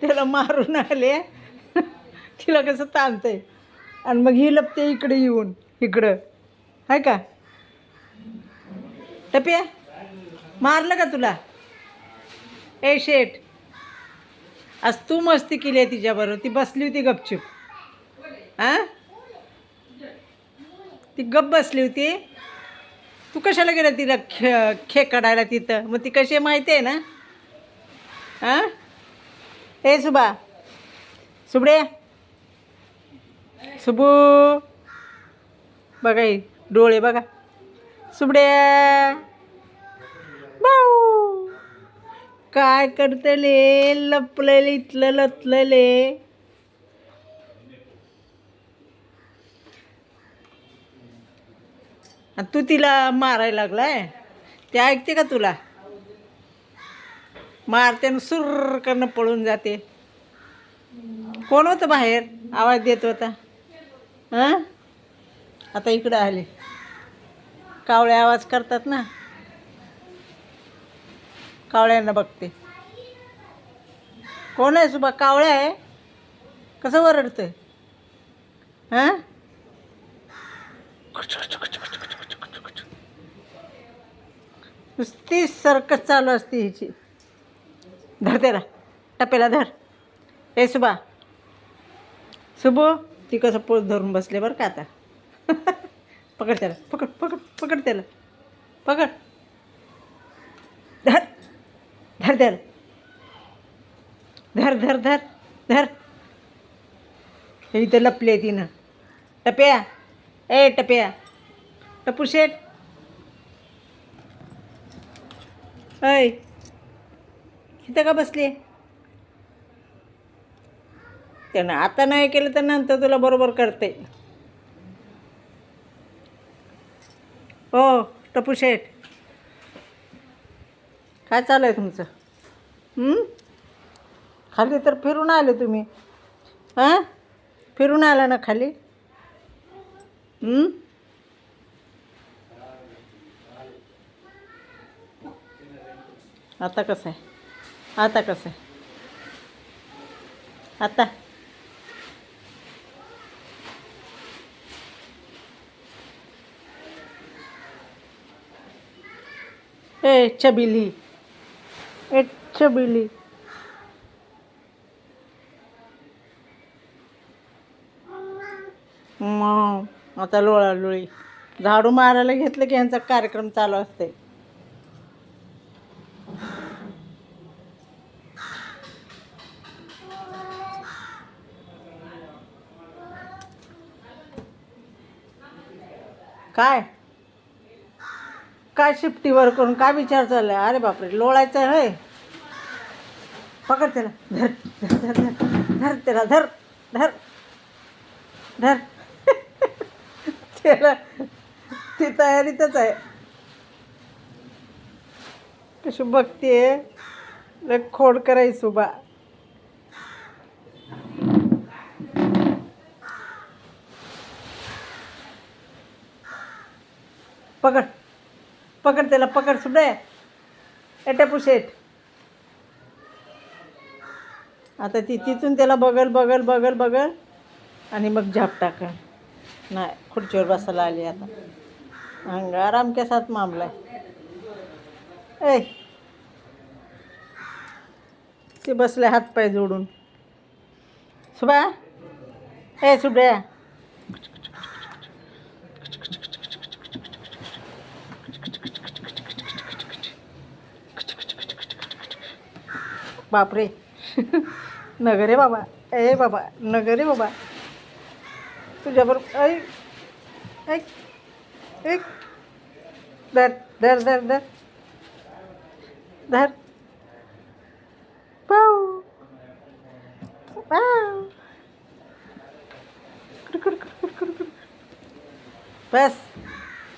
त्याला मारून आले. तिला कसं ताणतंय. आणि मग ही लपते इकडे येऊन इकडं. आहे का? टप्या मारलं का तुला? ए शेट आज तू मस्ती केली आहे तिच्याबरोबर. ती बसली होती गपचूप. हां? ती गप बसली होती. तू कशाला गेला तिला खे खे काढायला तिथं? मग ती कशी आहे माहिती आहे ना? हां? ए सुबा सुबडे सुबू बघा डोळे बघा सुबड्या भाऊ काय करतले लपलेले इथलं लतलेले तू तिला मारायला लागलाय ते ऐकते का तुला मारते आणि सुर करणं पळून जाते. कोण होतं बाहेर? आवाज देत होता. हां? आता इकडं आले. कावळे आवाज करतात ना. कावळ्यांना बघते. कोण आहे सुबा? कावळ्या आहे? कसं ओरडतंय? हां? नुसती सर्कस चालू असते हिची. धर त्याला. टपेला धर. ए सुबा. सुबो ती कसं पोळ धरून बसले बरं का आता? पकड त्याला. पकड पकड पकड त्याला. पकड. धर. धर त्याला. धर धर धर धर. हे इथं लपले तिनं. टप्या ए टप्या टपू शेट ऐ. इथं का बसली? त्यानं आता नाही केलं तर नंतर तुला बरोबर करते. हो टपू शेठ. काय चालू आहे तुमचं खाली तर फिरून आले तुम्ही. हां? फिरून आला ना खाली? आता कसं आहे? आता कसं? आहे आता. ए छबिली. ए छबिली. मग आता लोळालोळी. झाडू मारायला घेतलं की यांचा कार्यक्रम चालू असते काय? काय शिफ्टीवर करून काय विचार चालला अरे बापरे लोळायचं आहे पकड त्याला. धर धर धर धर त्याला धर धर धर. त्याला ती तयारीतच आहे. कशी बघते लय खोड करायची सुबा पकड. पकड त्याला पकड सुद्धा एटे शेट आता ती तिथून त्याला बगल बगल बगल बगल. आणि मग झाप टाक नाही खुर्चीवर बसायला आली आता. अंग आराम के साथ मामला आहे ए ते बसले हातपाय जोडून. सुबा ए सुब्या बापरे. नगरे बाबा. ए बाबा नगरे बाबा. तुझ्याबरोबर ऐ ऐक ऐक धर धर धर धर. धर. पाऊ पाऊ बस.